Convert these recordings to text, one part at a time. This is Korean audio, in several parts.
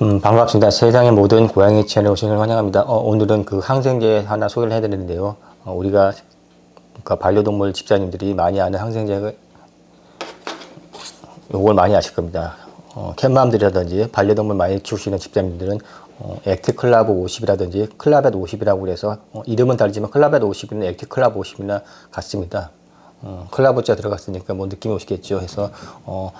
음, 반갑습니다. 세상의 모든 고양이 채널에 오신 걸 환영합니다. 어, 오늘은 그 항생제 하나 소개를 해드리는데요. 어, 우리가 그러니까 반려동물 집사님들이 많이 아는 항생제 요걸 많이 아실 겁니다. 어, 캣맘들이라든지 반려동물 많이 키우시는 집사님들은 어, 액티클라브 50이라든지 클라벳 50이라고 그래서 어, 이름은 다르지만 클라벳 50이나 액티클라브 50이나 같습니다. 어, 클라브자 들어갔으니까 뭐 느낌이 오시겠죠. 해서 어,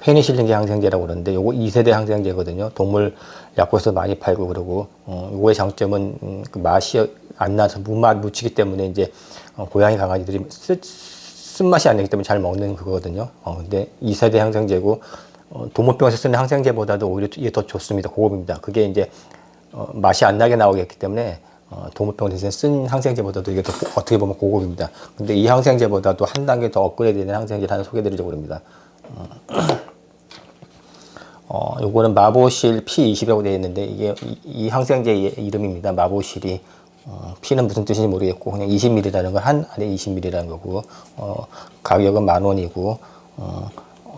페니실린계 항생제라고 그러는데 요거 2세대 항생제거든요. 동물 약국에서 많이 팔고 그러고 어, 요거의 장점은 음, 그 맛이 안 나서 무맛 무치기 때문에 이제 어, 고양이 강아지들이 쓰, 쓴맛이 안 나기 때문에 잘 먹는 그거거든요. 어, 근데 2세대 항생제고 어, 동물병원에서 쓰는 항생제보다도 오히려 이게 더 좋습니다. 고급입니다. 그게 이제 어, 맛이 안 나게 나오기 때문에 어, 동물병원에서 쓴 항생제보다도 이게 더 고- 어떻게 보면 고급입니다. 근데 이 항생제보다도 한 단계 더 업그레이드된 항생제를 하나 소개해드리려고 합니다. 어, 요거는 마보실 P20이라고 되어 있는데 이게 이, 이 항생제의 이름입니다. 마보실이 어, P는 무슨 뜻인지 모르겠고 그냥 20ml라는 건한 안에 20ml라는 거고 어, 가격은 만 원이고 어,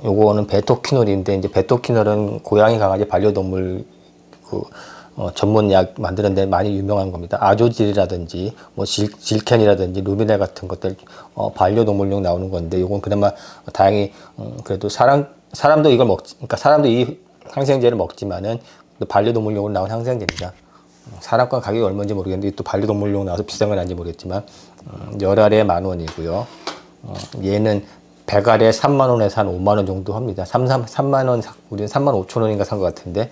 요거는 베토키놀인데 이제 베토키놀은 고양이 강아지 반려동물 그 어, 전문 약 만드는 데 많이 유명한 겁니다. 아조질이라든지 뭐 질, 질켄이라든지 루미넬 같은 것들 어, 반려동물용 나오는 건데 요건 그나마 다행히 음, 그래도 사람 사람도 이걸 먹 그러니까 사람도 이 항생제를 먹지만은 또 반려동물용으로 나온 항생제입니다. 어, 사람 건 가격이 얼마인지 모르겠는데 또 반려동물용 나와서 비싼 건 아닌지 모르겠지만 음, 열 알에 만 원이고요. 어, 얘는 100알에 3만 원에서 한 5만 원 정도 합니다. 3, 3, 3만 원, 사- 우리는 3만 5천 원인가 산 것 같은데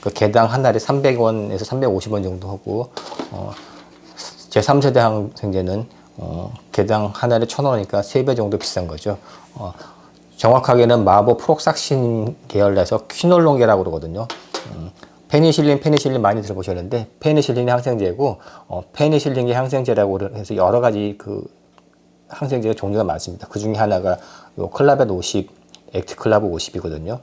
그 개당 한 알에 300원에서 350원 정도 하고 어, 제 3세대 항생제는 어, 개당 한 알에 1,000원이니까 3배 정도 비싼 거죠. 어, 정확하게는 마보 프록삭신 계열에서 퀴놀론계라고 그러거든요. 음, 페니실린, 페니실린 많이 들어보셨는데 페니실린이 항생제고 어, 페니실린이 항생제라고 해서 여러 가지 그 항생제가 종류가 많습니다. 그 중에 하나가 요 클라벳 50, 액티클라브 50이거든요.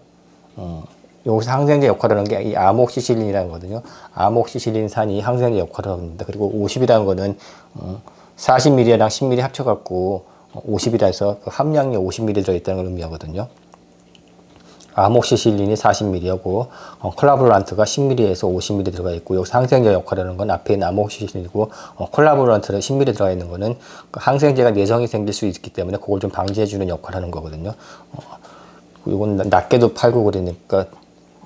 어, 여기서 항생제 역할을 하는 게 이 아목시실린이라는 거거든요. 아목시실린산이 항생제 역할을 합니다. 그리고 50이라는 거는 어, 40ml랑 10ml 합쳐갖고 50이라 해서 그 함량이 50ml 들어있다는 걸 의미하거든요. 아목시실린이 40ml하고 어, 콜라보란트가 10ml에서 50ml 들어가 있고 여기서 항생제 역할을 하는 건 앞에 아목시실린이고 어, 콜라보란트는 10ml 들어가 있는 거는 그 항생제가 내성이 생길 수 있기 때문에 그걸 좀 방지해주는 역할을 하는 거거든요. 어, 이건 낮게도 팔고 그러니까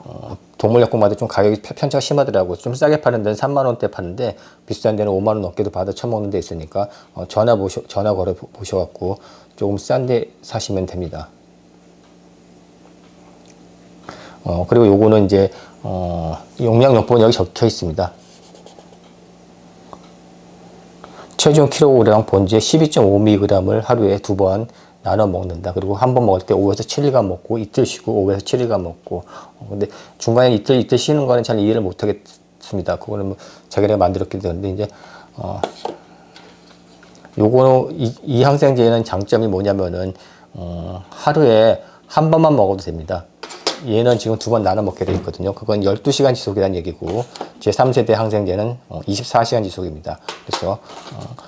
어, 동물약국마다 좀 가격이 편- 편차가 심하더라고요. 좀 싸게 파는 데는 3만 원대 파는데 비싼 데는 5만 원 넘게도 받아 처먹는 데 있으니까 어, 전화 보셔 전화 걸어 보- 보셔갖고 조금 싼 데 사시면 됩니다. 어, 그리고 요거는 이제 어, 용량용법은 여기 적혀 있습니다. 체중 킬로그램 본지에 12.5mg을 하루에 두 번 나눠 먹는다. 그리고 한 번 먹을 때 5에서 7일간 먹고 이틀 쉬고 5에서 7일간 먹고. 어, 근데 중간에 이틀 이틀 쉬는 거는 잘 이해를 못 하겠습니다. 그거는 뭐 자기네가 만들었기 때문에 이제 어 요거는 이, 이 항생제는 장점이 뭐냐면은 어, 하루에 한 번만 먹어도 됩니다. 얘는 지금 두 번 나눠 먹게 돼 있거든요. 그건 12시간 지속이라는 얘기고 제 3세대 항생제는 어, 24시간 지속입니다. 그래서 어, 이-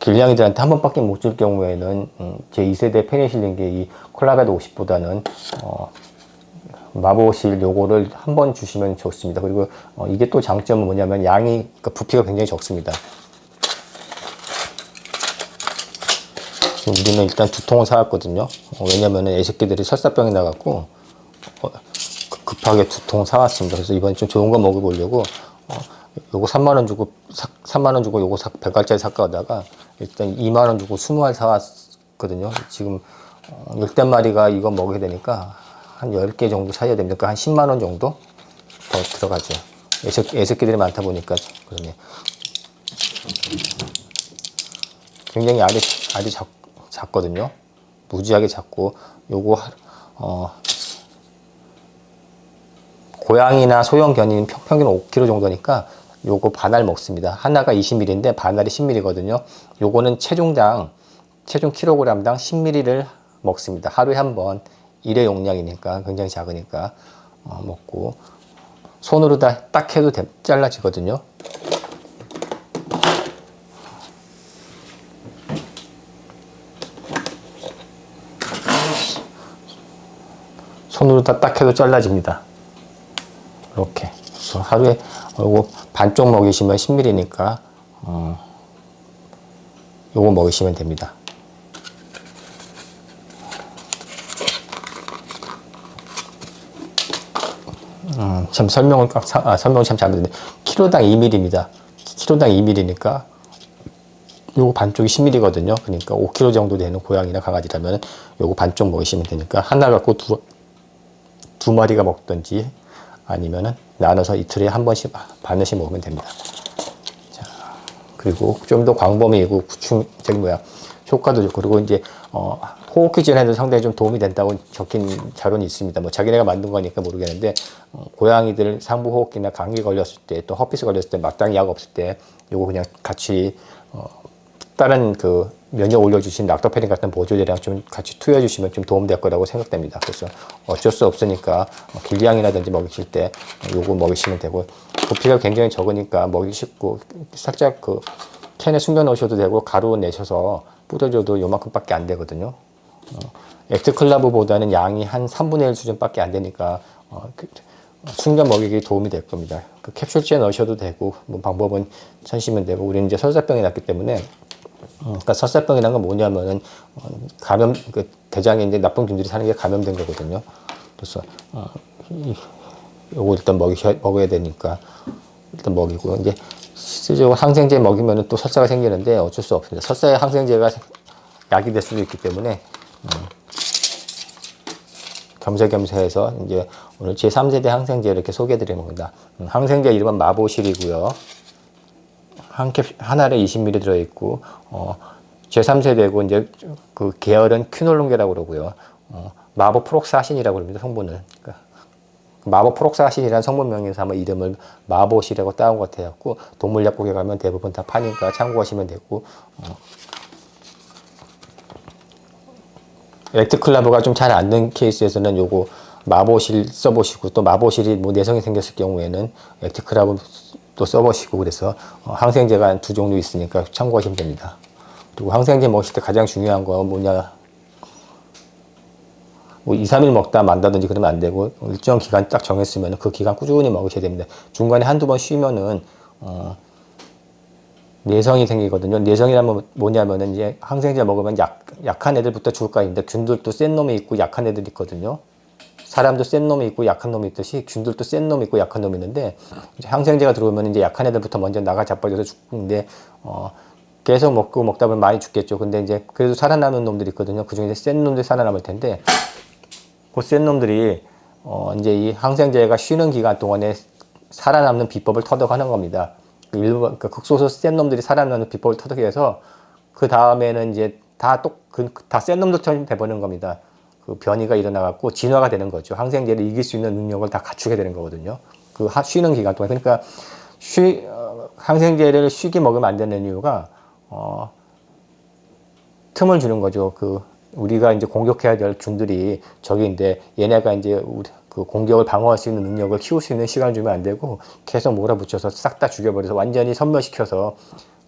길냥이들한테 한 번밖에 못 줄 경우에는 음, 제 2세대 페니실린계 이 콜라베드 50보다는 어, 마보실 요거를 한 번 주시면 좋습니다. 그리고 어, 이게 또 장점은 뭐냐면 양이 그러니까 부피가 굉장히 적습니다. 우리는 일단 두 통을 사왔거든요. 어, 왜냐면은 애새끼들이 설사병이 나갖고 어, 급- 급하게 두 통 사왔습니다. 그래서 이번에 좀 좋은 거 먹어보려고 어, 요거 3만 원 주고 사, 3만 원 주고 요거 사, 100알짜리 샀다가 일단 2만 원 주고 20알 사왔거든요. 지금 어, 열댓 마리가 이거 먹게 되니까 한 10개 정도 사야 됩니다. 그러니까 한 10만 원 정도 더 들어가죠. 애새, 애새끼들이 많다 보니까 그러네. 굉장히 알이 알이 작, 작거든요. 무지하게 작고 요거 하- 어 고양이나 소형 견인 평- 평균 5kg 정도니까 요거 반알 먹습니다. 하나가 20ml인데 반알이 10ml거든요. 요거는 체중당 체중 킬로그램당 10ml를 먹습니다. 하루에 한 번 일회 용량이니까 굉장히 작으니까 어, 먹고 손으로 다 딱 해도 돼- 잘라지거든요. 손으로 다 딱 해도 잘라집니다. 이렇게. 그래서 하루에 요거 반쪽 먹이시면 10ml니까 어, 요거 먹이시면 됩니다. 음, 참 설명을 꽉 사- 아, 설명을 참 잘못했네. 키로당 2mm입니다. 키로당 2mm니까 요거 반쪽이 10mm거든요. 그러니까 5kg 정도 되는 고양이나 강아지라면 요거 반쪽 먹이시면 되니까 하나 갖고 두, 두 마리가 먹든지 아니면은 나눠서 이틀에 한 번씩 반씩 먹으면 됩니다. 자, 그리고 좀 더 광범위이고 구충 저기 뭐야 효과도 좋고 그리고 이제 어, 호흡기 질환에도 상당히 좀 도움이 된다고 적힌 자료는 있습니다. 뭐 자기네가 만든 거니까 모르겠는데 어, 고양이들 상부 호흡기나 감기 걸렸을 때 또 허피스 걸렸을 때 마땅히 약 없을 때 요거 그냥 같이 어, 다른 그 면역 올려주신 락토페린 같은 보조제랑 좀 같이 투여해 주시면 좀 도움될 거라고 생각됩니다. 그래서 어쩔 수 없으니까 뭐 길냥이라든지 먹이실 때 요거 먹이시면 되고 부피가 굉장히 적으니까 먹이 쉽고 살짝 그 캔에 숨겨 놓으셔도 되고 가루 내셔서 뿌려줘도 요만큼밖에 안 되거든요. 어, 엑트클라브보다는 양이 한 3분의 1 수준밖에 안 되니까 어, 그, 순간 먹이기 도움이 될 겁니다. 그 캡슐째 넣으셔도 되고 뭐 방법은 찾으시면 되고 우리는 이제 설사병이 났기 때문에 어, 그러니까 설사병이라는 건 뭐냐면은 어, 감염 그 대장에 이제 나쁜 균들이 사는 게 감염된 거거든요. 그래서 어, 이- 요거 일단 먹이 먹어야 되니까 일단 먹이고 이제 실제적으로 항생제 먹이면은 또 설사가 생기는데 어쩔 수 없습니다. 설사에 항생제가 약이 될 수도 있기 때문에 음, 겸사겸사해서 이제 오늘 제 3세대 항생제 이렇게 소개해 드리는 겁니다. 음, 항생제 이름은 마보실이고요. 한 캡, 하나에 20ml 들어있고, 어, 제3세대고, 이제 그 계열은 퀴놀론계라고 그러고요. 어, 마보 프록사신이라고 합니다, 성분을. 그러니까 마보 프록사신이라는 성분명에서 아마 이름을 마보실이라고 따온 것 같아갖고, 동물약국에 가면 대부분 다 파니까 참고하시면 되고, 어, 엘트클라브가 좀 잘 안 된 케이스에서는 요거 마보실 써보시고 또 마보실이 뭐 내성이 생겼을 경우에는 엘트클라브 또 써보시고 그래서 어, 항생제가 한 두 종류 있으니까 참고하시면 됩니다. 그리고 항생제 먹을 때 가장 중요한 건 뭐냐 뭐 2, 3일 먹다 만다든지 그러면 안 되고 일정 기간 딱 정했으면 그 기간 꾸준히 먹으셔야 됩니다. 중간에 한두 번 쉬면은 어, 내성이 생기거든요. 내성이라면 뭐냐면은 이제 항생제 먹으면 약, 약한 애들부터 거 아닌데 균들도 센 놈이 있고 약한 애들이 있거든요. 사람도 센 놈이 있고 약한 놈이 있듯이 균들도 센 놈이 있고 약한 놈이 있는데 항생제가 들어오면 이제 약한 애들부터 먼저 나가 자빠져서 죽는데 어 계속 먹고 먹다 보면 많이 죽겠죠. 근데 이제 그래도 살아남은 놈들이 있거든요. 그 중에 센 놈들이 살아남을 텐데 그 센 놈들이 어 이제 이 항생제가 쉬는 기간 동안에 살아남는 비법을 터득하는 겁니다. 일본 그 극소수 센 놈들이 살아남는 비법을 터득해서 그 다음에는 이제 다똑다센 놈들처럼 돼버리는 겁니다. 그 변이가 일어나갖고 진화가 되는 거죠. 항생제를 이길 수 있는 능력을 다 갖추게 되는 거거든요. 그 하- 쉬는 기간 동안 그러니까 쉬 어, 항생제를 쉬게 먹으면 안 되는 이유가 어, 틈을 주는 거죠. 그 우리가 이제 공격해야 될 균들이 적인데 얘네가 이제 우리 그 공격을 방어할 수 있는 능력을 키울 수 있는 시간을 주면 안 되고 계속 몰아붙여서 싹 다 죽여버려서 완전히 선멸시켜서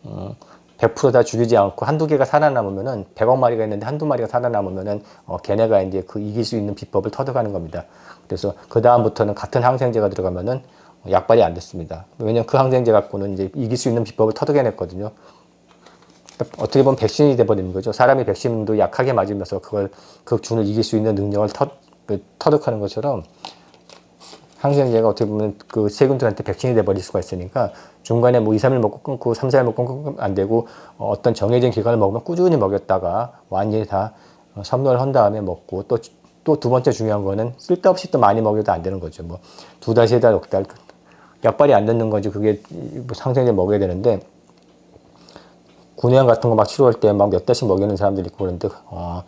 음, 100%다 죽이지 않고 한두 개가 살아남으면은 100억 마리가 있는데 한두 마리가 살아남으면은 어, 걔네가 이제 그 이길 수 있는 비법을 터득하는 겁니다. 그래서 그 다음부터는 같은 항생제가 들어가면은 약발이 안 됐습니다. 왜냐면 그 항생제 갖고는 이제 이길 수 있는 비법을 터득해냈거든요. 어떻게 보면 백신이 돼버리는 거죠. 사람이 백신도 약하게 맞으면서 그걸 그 균을 이길 수 있는 능력을 터, 그 터득하는 것처럼 항생제가 어떻게 보면 그 세균들한테 백신이 돼버릴 수가 있으니까 중간에 뭐 2, 3일 먹고 끊고 3, 4일 먹고 끊으면 안 되고 어, 어떤 정해진 기간을 먹으면 꾸준히 먹였다가 완전히 다 어, 선멸한 다음에 먹고 또 또 두 번째 중요한 거는 쓸데없이 또 많이 먹여도 안 되는 거죠. 뭐 두 달, 세 달, 넉 달. 약발이 안 듣는 거지. 그게 뭐 항생제 먹어야 되는데 구내염 같은 거 막 치료할 때 막 몇 달씩 먹이는 사람들이 있고 그런데 어,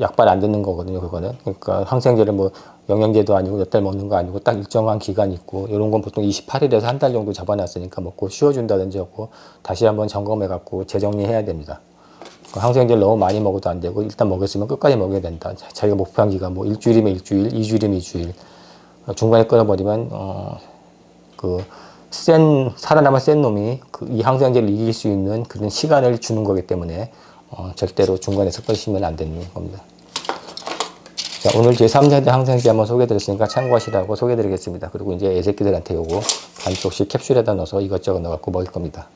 약발 안 듣는 거거든요. 그거는 그러니까 항생제를 뭐 영양제도 아니고 몇 달 먹는 거 아니고 딱 일정한 기간 있고 이런 건 보통 28일에서 한 달 정도 잡아놨으니까 먹고 쉬어준다든지 하고 다시 한번 점검해 갖고 재정리해야 됩니다. 그 항생제를 너무 많이 먹어도 안 되고 일단 먹였으면 끝까지 먹여야 된다. 자- 자기가 목표한 기간 뭐 일주일이면 일주일, 이주일이면 이주일 어, 중간에 끊어버리면 어, 그 센 살아남은 센 놈이 그 이 항생제를 이길 수 있는 그런 시간을 주는 거기 때문에 어, 절대로 중간에서 끊으시면 안 되는 겁니다. 자, 오늘 제3세대 항생제 한번 소개해드렸으니까 참고하시라고 소개해드리겠습니다. 그리고 이제 애새끼들한테 요거 반쪽씩 캡슐에다 넣어서 이것저것 넣어갖고 먹일 겁니다.